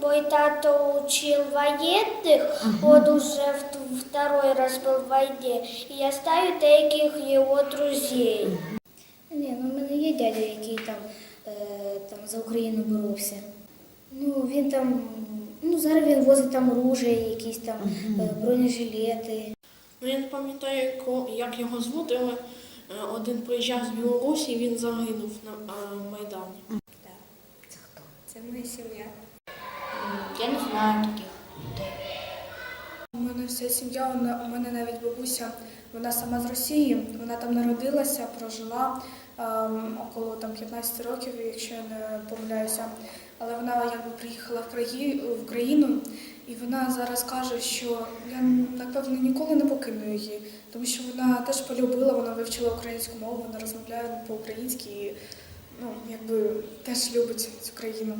Мой тато учил военных, он уже второй раз был в войне, и я знаю деяких его друзей. Ні, ну в мене є дядя, який там, е, там за Україну боровся. Ну, він там, ну зараз він возить там оружие, якісь там е, бронежилети. Ну, я не пам'ятаю, ко- як його звуть, але е, один приїжджав з Білорусі, він загинув на е, Майдані. Це моя сім'я. Я не знаю таких. У мене вся сім'я, у мене навіть бабуся, вона сама з Росії, вона там народилася, прожила ем, около там 15 років, якщо я не помиляюся. Але вона якби приїхала в, краї, в Україну, і вона зараз каже, що я напевно ніколи не покину її, тому що вона теж полюбила, вона вивчила українську мову, вона розмовляє по-українськи і ну, якби теж любить цю країну.